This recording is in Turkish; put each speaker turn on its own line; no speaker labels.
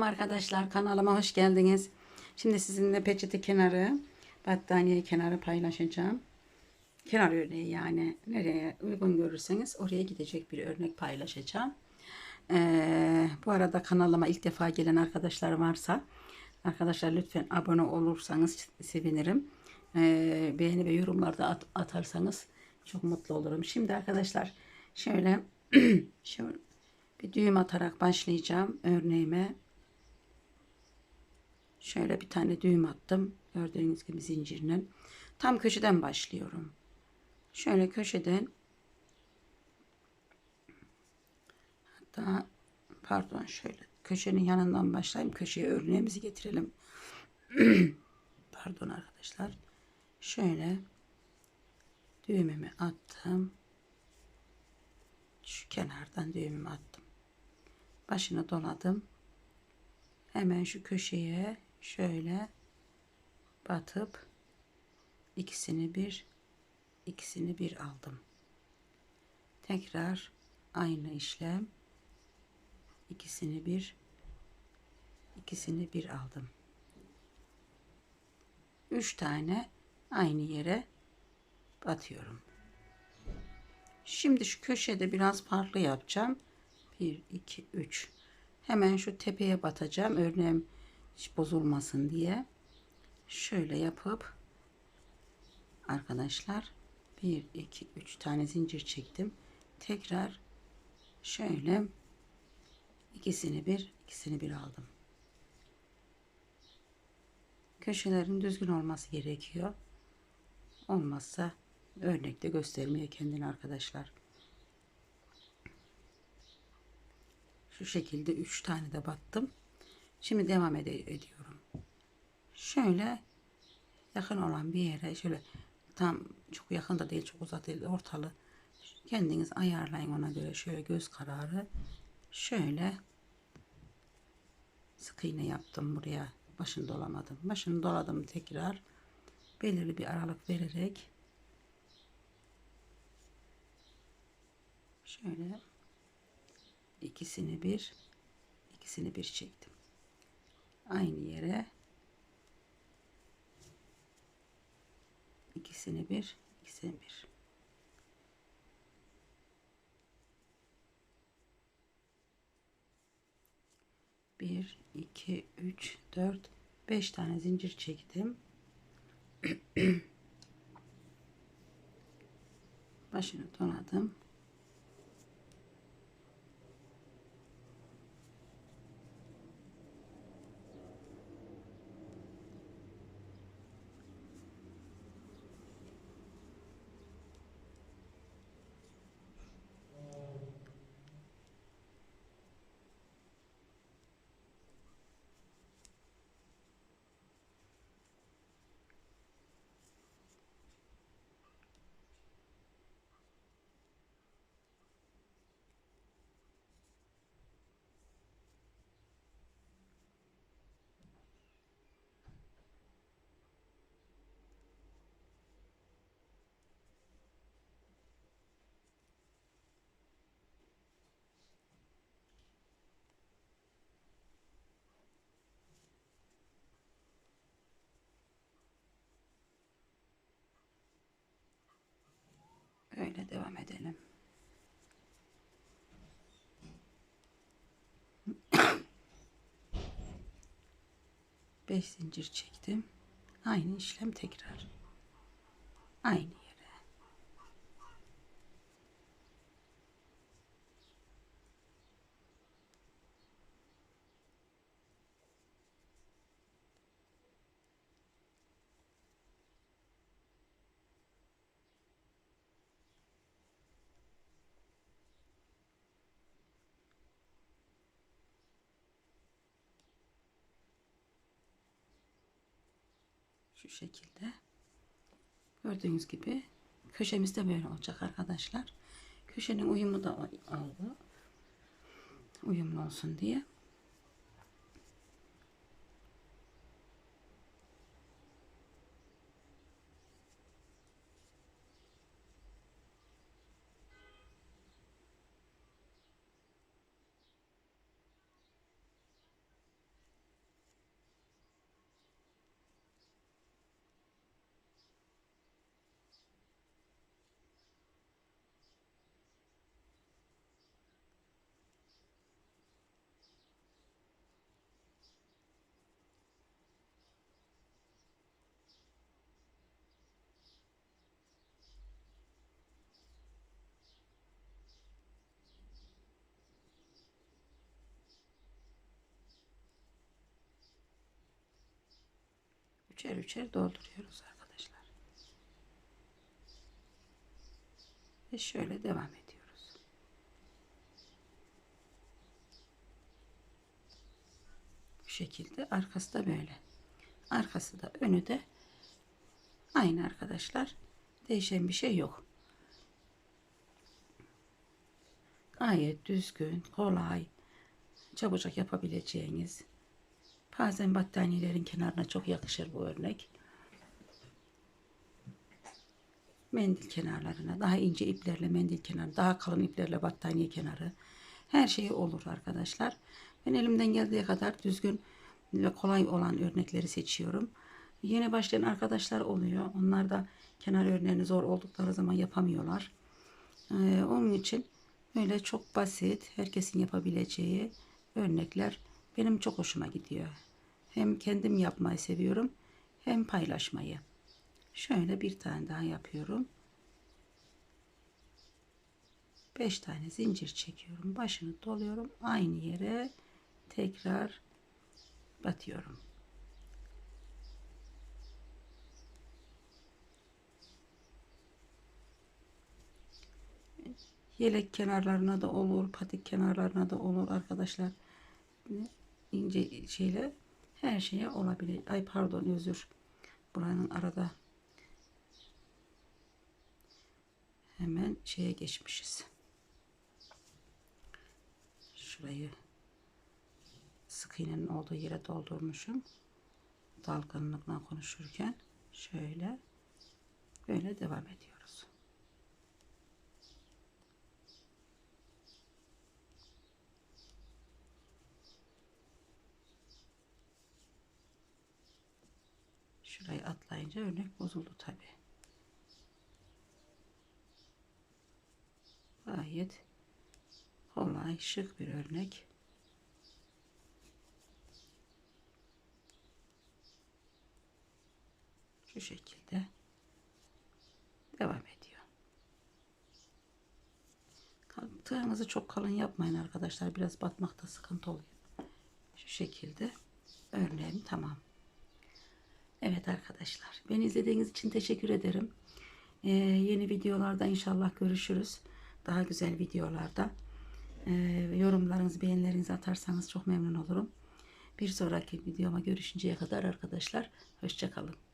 Arkadaşlar kanalıma hoş geldiniz. Şimdi sizinle peçete kenarı, battaniye kenarı paylaşacağım. Kenar örneği yani nereye uygun görürseniz oraya gidecek bir örnek paylaşacağım. Ee, bu arada kanalıma ilk defa gelen arkadaşlar varsa arkadaşlar lütfen abone olursanız sevinirim. Ee, beğeni ve yorumlarda at- atarsanız çok mutlu olurum. Şimdi arkadaşlar şöyle şöyle bir düğüm atarak başlayacağım örneğime. Şöyle bir tane düğüm attım. Gördüğünüz gibi zincirinin. Tam köşeden başlıyorum. Şöyle köşeden hatta pardon şöyle köşenin yanından başlayayım. Köşeye örneğimizi getirelim. pardon arkadaşlar. Şöyle düğümümü attım. Şu kenardan düğümümü attım. Başını doladım. Hemen şu köşeye şöyle batıp ikisini bir ikisini bir aldım. Tekrar aynı işlem ikisini bir ikisini bir aldım. Üç tane aynı yere batıyorum. Şimdi şu köşede biraz farklı yapacağım. 1 2 3 Hemen şu tepeye batacağım. Örneğim hiç bozulmasın diye. Şöyle yapıp arkadaşlar 1 2 3 tane zincir çektim. Tekrar şöyle ikisini bir ikisini bir aldım. Köşelerin düzgün olması gerekiyor. Olmazsa örnekte göstermeye kendini arkadaşlar. Şu şekilde 3 tane de battım. Şimdi devam ed- ediyorum. Şöyle yakın olan bir yere şöyle tam çok yakın da değil çok uzak değil ortalı. Kendiniz ayarlayın ona göre şöyle göz kararı. Şöyle sık iğne yaptım buraya başını dolamadım. Başını doladım tekrar. Belirli bir aralık vererek şöyle ikisini bir ikisini bir çektim aynı yere. İkisini bir ikisini bir. Bir iki üç dört beş tane zincir çektim. Başını donadım Öyle devam edelim. Beş zincir çektim. Aynı işlem tekrar. Aynı yere. Şu şekilde. Gördüğünüz gibi köşemiz de böyle olacak arkadaşlar. Köşenin uyumu da aldı. Uyumlu olsun diye. Üçer üçer dolduruyoruz arkadaşlar. Ve şöyle devam ediyoruz. Bu şekilde arkası da böyle. Arkası da önü de aynı arkadaşlar. Değişen bir şey yok. Gayet düzgün, kolay, çabucak yapabileceğiniz. Bazen battaniyelerin kenarına çok yakışır bu örnek. Mendil kenarlarına, daha ince iplerle mendil kenarı, daha kalın iplerle battaniye kenarı. Her şey olur arkadaşlar. Ben elimden geldiği kadar düzgün ve kolay olan örnekleri seçiyorum. Yeni başlayan arkadaşlar oluyor. Onlar da kenar örneğini zor oldukları zaman yapamıyorlar. Ee, onun için böyle çok basit, herkesin yapabileceği örnekler benim çok hoşuma gidiyor. Hem kendim yapmayı seviyorum hem paylaşmayı. Şöyle bir tane daha yapıyorum. 5 tane zincir çekiyorum. Başını doluyorum. Aynı yere tekrar batıyorum. Yelek kenarlarına da olur, patik kenarlarına da olur arkadaşlar. İnce şeyle her şeye olabilir. Ay pardon özür. Buranın arada hemen şeye geçmişiz. Şurayı sık iğnenin olduğu yere doldurmuşum. Dalgınlıkla konuşurken şöyle böyle devam ediyoruz. Şurayı atlayınca örnek bozuldu tabi. Gayet kolay, şık bir örnek. Şu şekilde devam ediyor. Tığınızı çok kalın yapmayın arkadaşlar. Biraz batmakta sıkıntı oluyor. Şu şekilde örneğim tamam. Evet arkadaşlar. Beni izlediğiniz için teşekkür ederim. Ee, yeni videolarda inşallah görüşürüz. Daha güzel videolarda. Ee, yorumlarınızı, beğenilerinizi atarsanız çok memnun olurum. Bir sonraki videoma görüşünceye kadar arkadaşlar. Hoşçakalın.